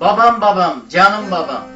Babam babam, canım babam.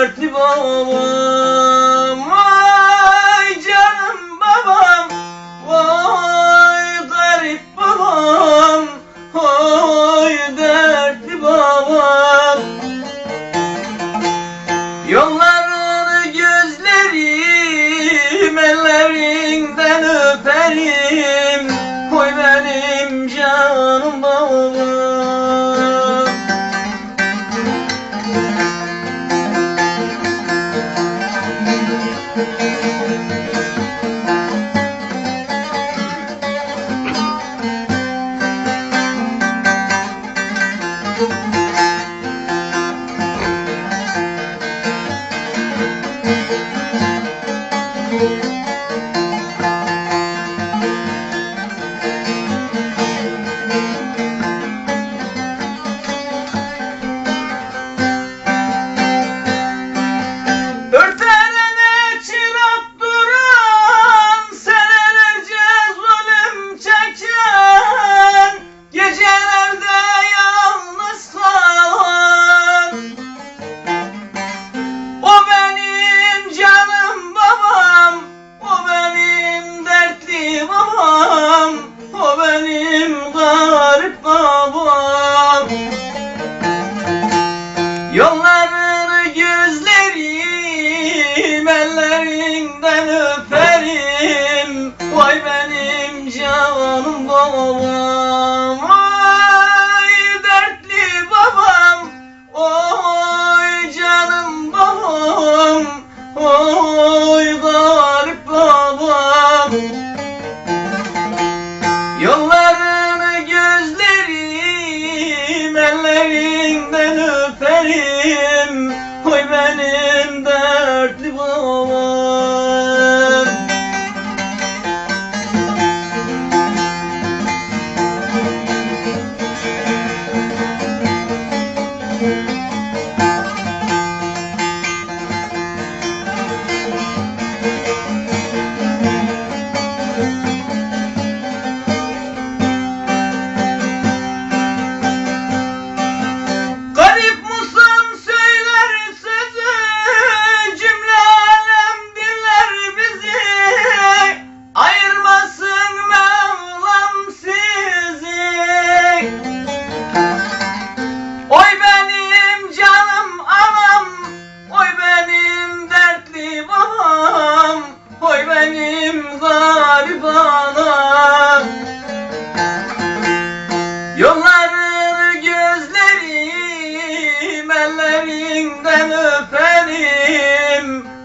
dertli babam. Vay canım babam. Vay garip babam. Vay dertli babam. Yollarını gözlerim Ellerinden öperim. garip kabul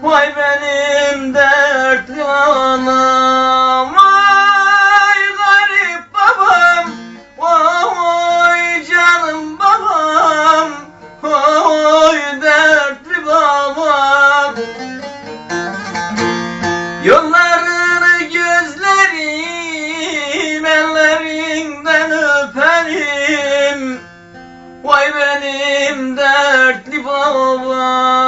Vay benim dert yanam Vay garip babam Vay canım babam Vay dertli babam. Yollarını gözlerim Ellerinden öperim Vay benim dertli babam.